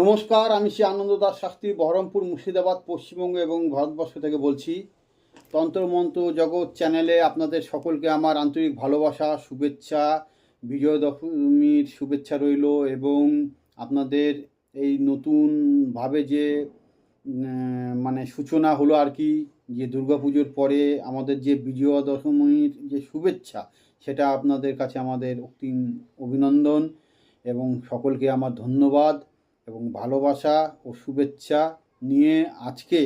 নমস্কার, আমি শ্রী আনন্দ দাস শাস্ত্রী, বহরমপুর মুর্শিদাবাদ, পশ্চিমবঙ্গ এবং ভারতবর্ষ থেকে বলছি। তন্ত্রমন্ত্র জগৎ চ্যানেলে আপনাদের সকলকে আমার আন্তরিক ভালোবাসা, শুভেচ্ছা, বিজয় দশমীর শুভেচ্ছা রইল এবং আপনাদের এই নতুনভাবে যে মানে সূচনা হলো আর কি, যে দুর্গাপুজোর পরে আমাদের যে বিজয়া দশমীর যে শুভেচ্ছা, সেটা আপনাদের কাছে আমাদের অক্তিম অভিনন্দন এবং সকলকে আমার ধন্যবাদ। এবং ভালোবাসা ও শুভেচ্ছা নিয়ে আজকে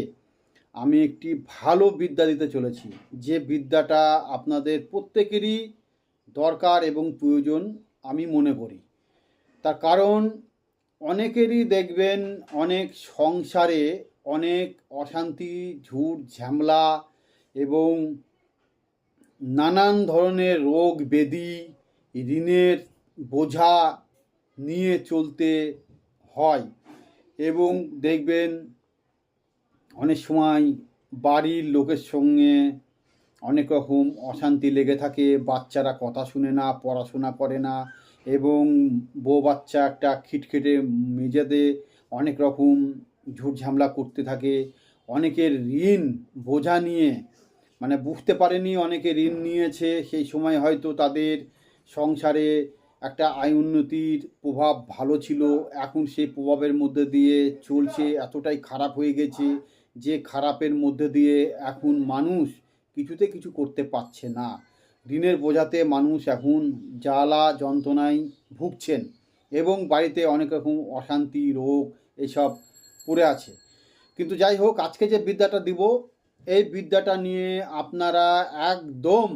আমি একটি ভালো বিদ্যা দিতে চলেছি। যে বিদ্যাটা আপনাদের প্রত্যেকেরই দরকার এবং প্রয়োজন আমি মনে করি। তার কারণ, অনেকেরই দেখবেন অনেক সংসারে অনেক অশান্তি, ঝুট, ঝামেলা এবং নানান ধরনের রোগ, ব্যাধি, ঋণের বোঝা নিয়ে চলতে হয় এবং দেখবেন অনেক সময় বাড়ির লোকের সঙ্গে অনেক রকম অশান্তি লেগে থাকে, বাচ্চারা কথা শুনে না, পড়াশোনা করে না এবং বউ বাচ্চা একটা খিটখিটে মেজাদে অনেক রকম ঝুট ঝামেলা করতে থাকে। অনেকের ঋণ বোঝা নিয়ে মানে বুঝতে পারেনি, অনেকে ঋণ নিয়েছে, সেই সময় হয়তো তাদের সংসারে একটা আয় উন্নতির প্রভাব ভালো ছিল। এখন সেই প্রভাবের মধ্যে দিয়ে চলছে, এতটাই খারাপ হয়ে গেছে যে খারাপের মধ্যে দিয়ে এখন মানুষ কিছুতে কিছু করতে পারছে না। ঋণের বোঝাতে মানুষ এখন জ্বালা যন্ত্রণায় ভুগছেন এবং বাড়িতে অনেক রকম অশান্তি, রোগ এসব পড়ে আছে। কিন্তু যাই হোক, আজকে যে বিদ্যাটা দিব, এই বিদ্যাটা নিয়ে আপনারা একদম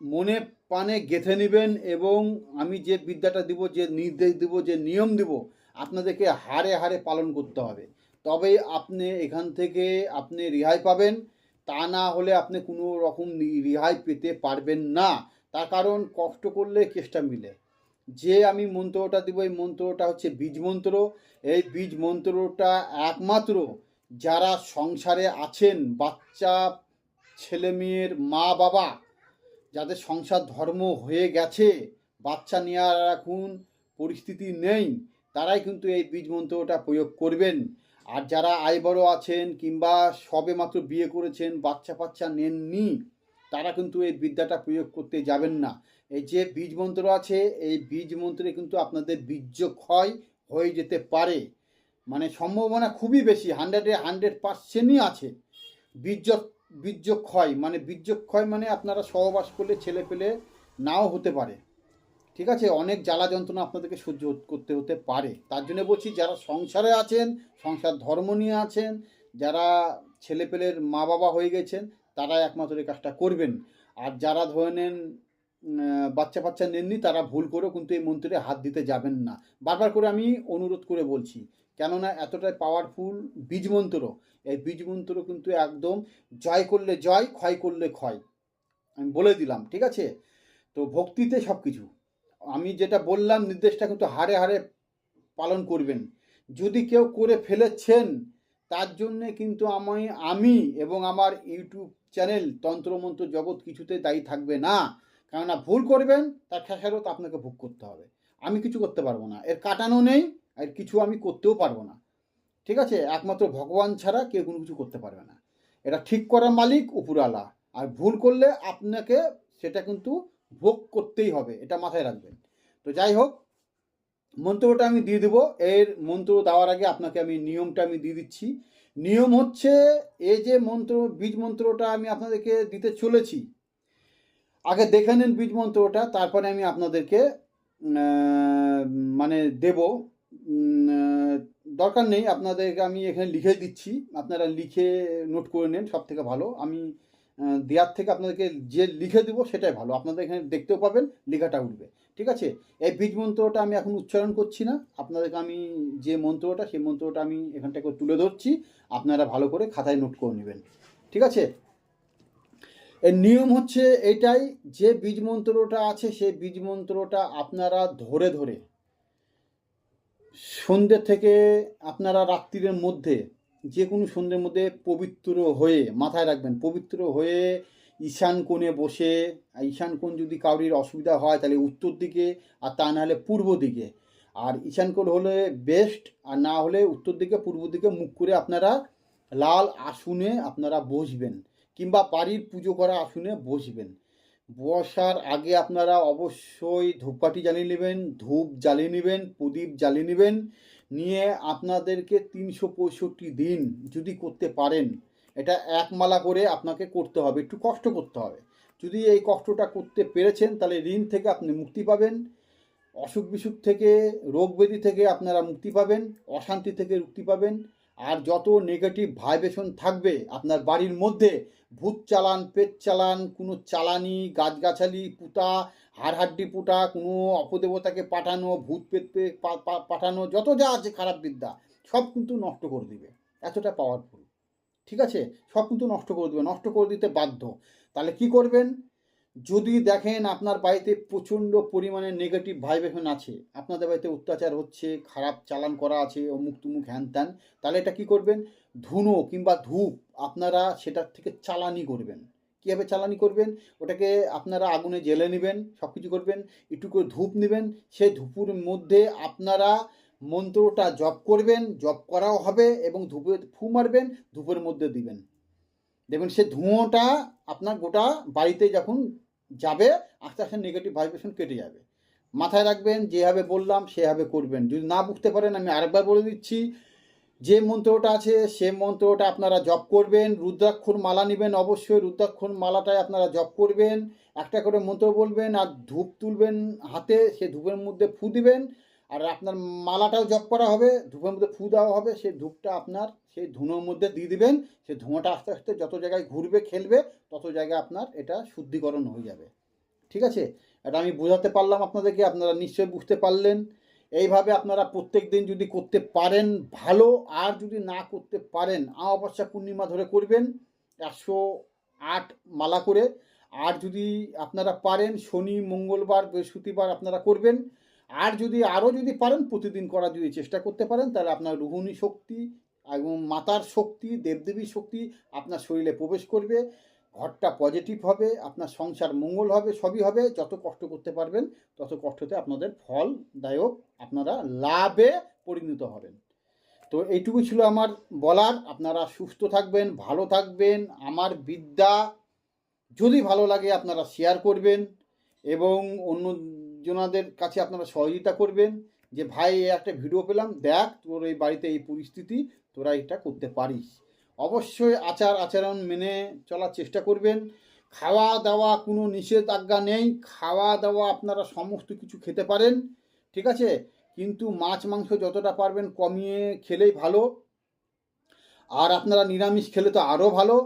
মনে পানে গেঁথে নেবেন এবং আমি যে বিদ্যাটা দিব, যে নির্দেশ দিব, যে নিয়ম দিব, আপনাদেরকে হারে হারে পালন করতে হবে। তবে আপনি এখান থেকে আপনি রেহাই পাবেন। তা না হলে আপনি কোনো রকম রেহাই পেতে পারবেন না। তার কারণ কষ্ট করলে কেষ্টা মিলে। যে আমি মন্ত্রটা দিব, এই মন্ত্রটা হচ্ছে বীজ মন্ত্র। এই বীজ মন্ত্রটা একমাত্র যারা সংসারে আছেন, বাচ্চা, ছেলে মেয়ের মা বাবা যাদের সংসার ধর্ম হয়ে গেছে, বাচ্চা নেওয়ার এখন পরিস্থিতি নেই, তারাই কিন্তু এই বীজ মন্ত্রটা প্রয়োগ করবেন। আর যারা আয় বড় আছেন কিংবা সবে মাত্র বিয়ে করেছেন, বাচ্চা বাচ্চা নেননি, তারা কিন্তু এই বিদ্যাটা প্রয়োগ করতে যাবেন না। এই যে বীজ মন্ত্র আছে, এই বীজ মন্ত্রে কিন্তু আপনাদের বীর্য ক্ষয় হয়ে যেতে পারে। মানে সম্ভাবনা খুবই বেশি হান্ড্রেডে হান্ড্রেড পার্সেন্টই আছে। বীর্য বীর্য ক্ষয় মানে বীর্য ক্ষয় মানে আপনারা সহবাস করলে ছেলে পেলে নাও হতে পারে। ঠিক আছে? অনেক জ্বালা যন্ত্রণা আপনাদেরকে সহ্য করতে হতে পারে। তার জন্য বলছি, যারা সংসারে আছেন, সংসার ধর্ম নিয়ে আছেন, যারা ছেলেপেলের মা বাবা হয়ে গেছেন, তারা একমাত্র এই কাজটা করবেন। আর যারা ধরে নেন বাচ্চা বাচ্চা নেননি, তারা ভুল করেও কিন্তু এই মন্ত্রে হাত দিতে যাবেন না। বারবার করে আমি অনুরোধ করে বলছি কেননা এতটাই পাওয়ারফুল বীজ মন্ত্র এই বীজ মন্ত্র কিন্তু একদম জয় করলে জয়, ক্ষয় করলে ক্ষয়। আমি বলে দিলাম, ঠিক আছে? তো ভক্তিতে সব কিছু আমি যেটা বললাম, নির্দেশটা কিন্তু হারে হারে পালন করবেন। যদি কেউ করে ফেলেছেন, তার জন্যে কিন্তু আমি আমি এবং আমার ইউটিউব চ্যানেল, তন্ত্রমন্ত্র জগৎ কিছুতে দায়ী থাকবে না। কেননা ভুল করবেন, তার খেসারত আপনাকে ভোগ করতে হবে। আমি কিছু করতে পারব না। এর কাটানো নেই। আর কিছু আমি করতেও পারব না। ঠিক আছে? একমাত্র ভগবান ছাড়া কেউ কোনো কিছু করতে পারবে না। এটা ঠিক করার মালিক উপরালা আর ভুল করলে আপনাকে সেটা কিন্তু ভোগ করতেই হবে, এটা মাথায় রাখবেন। তো যাই হোক মন্ত্রটা আমি দিয়ে দেবো। এর মন্ত্র দেওয়ার আগে আপনাকে আমি নিয়মটা আমি দিয়ে দিচ্ছি। নিয়ম হচ্ছে, এই যে মন্ত্র, বীজ মন্ত্রটা আমি আপনাদেরকে দিতে চলেছি, আগে দেখে নেন বীজ মন্ত্রটা, তারপরে আমি আপনাদেরকে মানে দেব। দরকার নেই। আপনাদেরকে আমি এখানে লিখে দিচ্ছি। আপনারা লিখে নোট করে নেন সব থেকে ভালো। আমি দেওয়ার থেকে আপনাদেরকে যে লিখে দেবো সেটাই ভালো। আপনাদের এখানে দেখতেও পাবেন, লেখাটা উঠবে। ঠিক আছে? এই বীজ মন্ত্রটা আমি এখন উচ্চারণ করছি না। আপনাদেরকে আমি যে মন্ত্রটা, সেই মন্ত্রটা আমি এখান থেকে তুলে ধরছি। আপনারা ভালো করে খাতায় নোট করে নেবেন। ঠিক আছে? এর নিয়ম হচ্ছে এটাই, যে বীজ মন্ত্রটা আছে, সেই বীজ মন্ত্রটা আপনারা ধরে ধরে সন্ধ্যে থেকে আপনারা রাত্রির মধ্যে যে কোনো সন্ধ্যের মধ্যে পবিত্র হয়ে মাথায় রাখবেন, পবিত্র হয়ে ঈশান কোণে বসে ঈশান কোণ যদি কাউরির অসুবিধা হয় তাহলে উত্তর দিকে আর তা নাহলে পূর্ব দিকে। আর ঈশান কোণ হলে বেস্ট আর না হলে উত্তর দিকে, পূর্ব দিকে মুখ করে আপনারা লাল আসনে আপনারা বসবেন, কিংবা বাড়ির পুজো করা আসনে বসবেন। বসার আগে আপনারা অবশ্যই ধূপকাঠি জ্বালিয়ে নেবেন, ধূপ জ্বালিয়ে নেবেন, প্রদীপ জ্বালিয়ে নেবেন। নিয়ে আপনাদেরকে তিনশো পঁয়ষট্টি দিন যদি করতে পারেন, এটা এক মালা করে আপনাকে করতে হবে, একটু কষ্ট করতে হবে। যদি এই কষ্টটা করতে পেরেছেন, তাহলে ঋণ থেকে আপনি মুক্তি পাবেন, অসুখ বিসুখ থেকে, রোগ ব্যাধি থেকে আপনারা মুক্তি পাবেন, অশান্তি থেকে মুক্তি পাবেন। আর যত নেগেটিভ ভাইব্রেশন থাকবে আপনার বাড়ির মধ্যে, ভূত চালান, পেট চালান, কোনো চালানি, গাছগাছালি, পুতা, হাড়হাড্ডি পুটা কোনো অপদেবতাকে পাঠানো, ভূত পেট পাঠানো, যত যা আছে খারাপ বিদ্যা, সব কিন্তু নষ্ট করে দিবে। এতটা পাওয়ারফুল ঠিক আছে? সব কিন্তু নষ্ট করে দেবে, নষ্ট করে দিতে বাধ্য। তাহলে কি করবেন? যদি দেখেন আপনার বাড়িতে প্রচণ্ড পরিমাণে নেগেটিভ ভাইব্রেশন আছে, আপনাদের বাড়িতে অত্যাচার হচ্ছে, খারাপ চালান করা আছে, অমুক তুমুক হ্যান ত্যান, তাহলে এটা কি করবেন? ধুনো কিংবা ধূপ আপনারা সেটার থেকে চালানি করবেন। কীভাবে চালানি করবেন? ওটাকে আপনারা আগুনে জেলে নেবেন সব কিছু করবেন, একটু করে ধূপ নেবেন, সেই ধূপুর মধ্যে আপনারা মন্ত্রটা জপ করবেন, জপ করাও হবে এবং ধূপে ফু মারবেন, ধূপের মধ্যে দিবেন। দেখবেন সে ধুঁয়োটা আপনার গোটা বাড়িতে যখন যাবে আস্তে আস্তে নেগেটিভ ভাইব্রেশন কেটে যাবে। মাথায় রাখবেন, যেভাবে বললাম, সেভাবে করবেন। যদি না বুঝতে পারেন, আমি আরেকবার বলে দিচ্ছি, যে মন্ত্রটা আছে, সে মন্ত্রটা আপনারা জপ করবেন। রুদ্রাক্ষর মালা নেবেন, অবশ্যই রুদ্রাক্ষর মালাটাই আপনারা জপ করবেন। একটা করে মন্ত্র বলবেন, আর ধূপ তুলবেন হাতে, সে ধূপের মধ্যে ফু দিবেন। আর আপনার মালাটাও জপ করা হবে, ধূপের মধ্যে ফু দেওয়া হবে সেই ধূপটা আপনার সেই ধুনোর মধ্যে দিয়ে দিবেন সেই ধোঁয়াটা আস্তে আস্তে যত জায়গায় ঘুরবে, খেলবে, তত জায়গায় আপনার এটা শুদ্ধিকরণ হয়ে যাবে। ঠিক আছে? এটা আমি বোঝাতে পারলাম আপনাদেরকে, আপনারা নিশ্চয়ই বুঝতে পারলেন। এইভাবে আপনারা প্রত্যেক দিন যদি করতে পারেন ভালো, আর যদি না করতে পারেন, অমাবস্যা পূর্ণিমা ধরে করবেন, একশো আট মালা করে। আর যদি আপনারা পারেন, শনি, মঙ্গলবার, বৃহস্পতিবার আপনারা করবেন আর যদি, আরও যদি পারেন, প্রতিদিন করার যদি চেষ্টা করতে পারেন, তাহলে আপনার রুহুনি শক্তি এবং মাতার শক্তি, দেবদেবীর শক্তি আপনার শরীরে প্রবেশ করবে, ঘরটা পজিটিভ হবে, আপনার সংসার মঙ্গল হবে, সবই হবে, যত কষ্ট করতে পারবেন, তত কষ্টতে আপনাদের ফলদায়ক আপনারা লাভে পরিণত হবেন। তো এইটুকু ছিল আমার বলার, আপনারা সুস্থ থাকবেন, ভালো থাকবেন, আমার বিদ্যা যদি ভালো লাগে আপনারা শেয়ার করবেন, এবং অন্যজনাদের কাছে আপনারা সহযোগিতা করবেন যে, ভাই একটা ভিডিও পেলাম, দেখ তোর এই বাড়িতে এই পরিস্থিতি, তোরা এটা করতে পারিস। অবশ্যই আচার আচরণ মেনে চলার চেষ্টা করবেন। খাওয়া দাওয়া কোনো নিষেধাজ্ঞা নেই। খাওয়া দাওয়া আপনারা সমস্ত কিছু খেতে পারেন, ঠিক আছে? কিন্তু মাছ, মাংস যতটা পারবেন কমিয়ে খেলেই ভালো। আর আপনারা নিরামিষ খেলে তো আরও ভালো।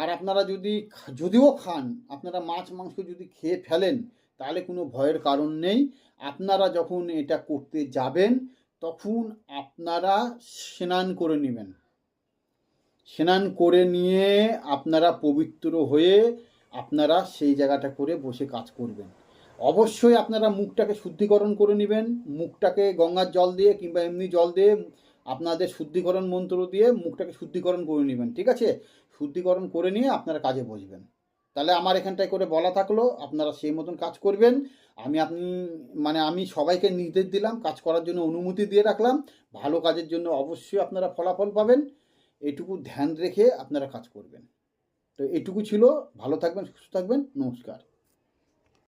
আর আপনারা যদি যদিও খান, আপনারা মাছ, মাংস যদি খেয়ে ফেলেন তাহলে কোনো ভয়ের কারণ নেই। আপনারা যখন এটা করতে যাবেন, তখন আপনারা স্নান করে নেবেন। স্নান করে নিয়ে আপনারা পবিত্র হয়ে আপনারা সেই জায়গাটা করে বসে কাজ করবেন। অবশ্যই আপনারা মুখটাকে শুদ্ধিকরণ করে নেবেন। মুখটাকে গঙ্গার জল দিয়ে কিংবা এমনি জল দিয়ে আপনাদের শুদ্ধিকরণ মন্ত্র দিয়ে মুখটাকে শুদ্ধিকরণ করে নেবেন, ঠিক আছে? শুদ্ধিকরণ করে নিয়ে আপনারা কাজে বসবেন। তাহলে আমার এখানটায় করে বলা থাকল, আপনারা সেই মতন কাজ করবেন। আমি আপনি মানে আমি সবাইকে নির্দেশ দিলাম, কাজ করার জন্য অনুমতি দিয়ে রাখলাম। ভালো কাজের জন্য অবশ্যই আপনারা ফলাফল পাবেন। এটুকু ধ্যান রেখে আপনারা কাজ করবেন। তো এটুকু ছিল। ভালো থাকবেন, সুস্থ থাকবেন। নমস্কার।